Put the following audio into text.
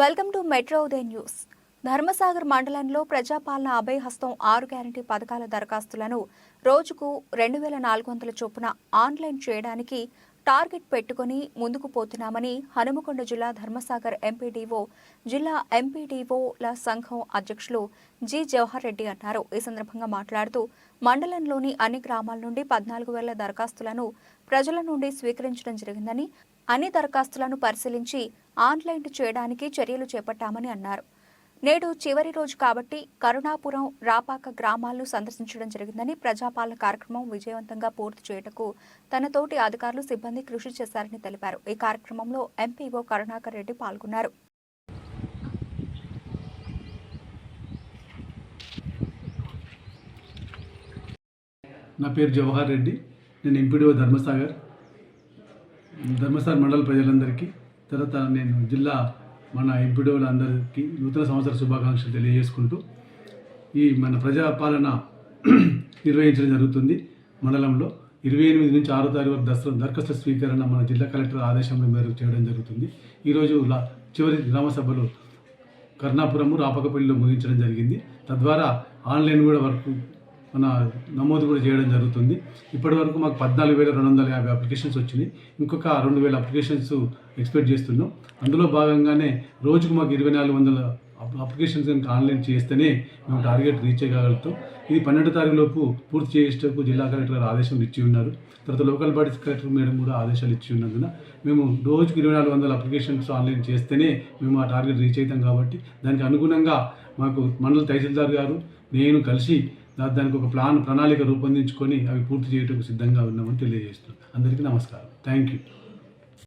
Welcome to metro Udaya news. Dharmasagar మండలంలో ప్రజాపాలన అభయ హస్తం ఆరు గ్యారంటీ పథకాల దరఖాస్తులను రోజుకు రెండు వేల నాలుగు వందల చొప్పున ఆన్లైన్ చేయడానికి టార్గెట్ పెట్టుకుని ముందుకు పోతున్నామని హనుమకొండ జిల్లా ధర్మసాగర్ ఎంపీడీఓ జిల్లా ఎంపీడీఓల సంఘం అధ్యక్షులు జి జవహర్ రెడ్డి అన్నారు. ఈ సందర్భంగా మాట్లాడుతూ మండలంలోని అన్ని గ్రామాల నుండి పద్నాలుగు వేల దరఖాస్తులను ప్రజల నుండి స్వీకరించడం జరిగిందని అన్ని దరఖాస్తులను పరిశీలించి ఆన్లైన్ చేయడానికి చర్యలు చేపట్టామని అన్నారు. నేడు చివరి రోజు కాబట్టి కరుణాపురం రాపాక గ్రామాలను సందర్శించడం జరిగిందని ప్రజాపాలన కార్యక్రమం విజయవంతంగా పూర్తి చేయటకు తన తోటి అధికారులు సిబ్బంది కృషి చేశారని తెలిపారు. ఈ కార్యక్రమంలో ఎంపీఓ కరుణాకర్ రెడ్డి పాల్గొన్నారు. నా పేరు జవహర్ రెడ్డి. నేను ఎంపీడీఓ ధర్మసాగర్. ధర్మసాగర్ మండల ప్రజలందరికీ తర్వాత నేను జిల్లా మన ఎంపీడోలందరికీ నూతన సంవత్సర శుభాకాంక్షలు తెలియజేసుకుంటూ ఈ మన ప్రజాపాలన నిర్వహించడం జరుగుతుంది. మండలంలో ఇరవై ఎనిమిది నుంచి ఆరో తారీఖు వరకు దసరా దరఖాస్తు స్వీకరణ మన జిల్లా కలెక్టర్ ఆదేశంలో మేరకు చేయడం జరుగుతుంది. ఈరోజు చివరి గ్రామసభలు కర్ణాపురము రాపకపల్లిలో ముగించడం జరిగింది. తద్వారా ఆన్లైన్ కూడా వర్క్ మన నమోదు కూడా చేయడం జరుగుతుంది. ఇప్పటివరకు మాకు పద్నాలుగు వేల రెండు వందల యాభై అప్లికేషన్స్ వచ్చినాయి. ఇంకొక రెండు వేల అప్లికేషన్స్ ఎక్స్పెక్ట్ చేస్తున్నాం. అందులో భాగంగానే రోజుకు మాకు ఇరవై నాలుగు వందల అప్లికేషన్స్ కనుక ఆన్లైన్ చేస్తేనే మేము టార్గెట్ రీచ్ చేయగలుగుతాం. ఇది పన్నెండు తారీఖులోపు పూర్తి చేసేటప్పుడు జిల్లా కలెక్టర్ గారు ఆదేశం ఇచ్చి ఉన్నారు. తర్వాత లోకల్ బాడీస్ కలెక్టర్ మేడం కూడా ఆదేశాలు ఇచ్చి ఉన్నందున మేము రోజుకు ఇరవై నాలుగు వందల అప్లికేషన్స్ ఆన్లైన్ చేస్తేనే మేము ఆ టార్గెట్ రీచ్ అవుతాం కాబట్టి దానికి అనుగుణంగా మాకు మండల తహసీల్దార్ గారు నేను కలిసి దానికి ఒక ప్లాన్ ప్రణాళిక రూపొందించుకొని అవి పూర్తి చేయటకు సిద్ధంగా ఉన్నామని తెలియజేస్తున్నాం అందరికీ నమస్కారం. Thank you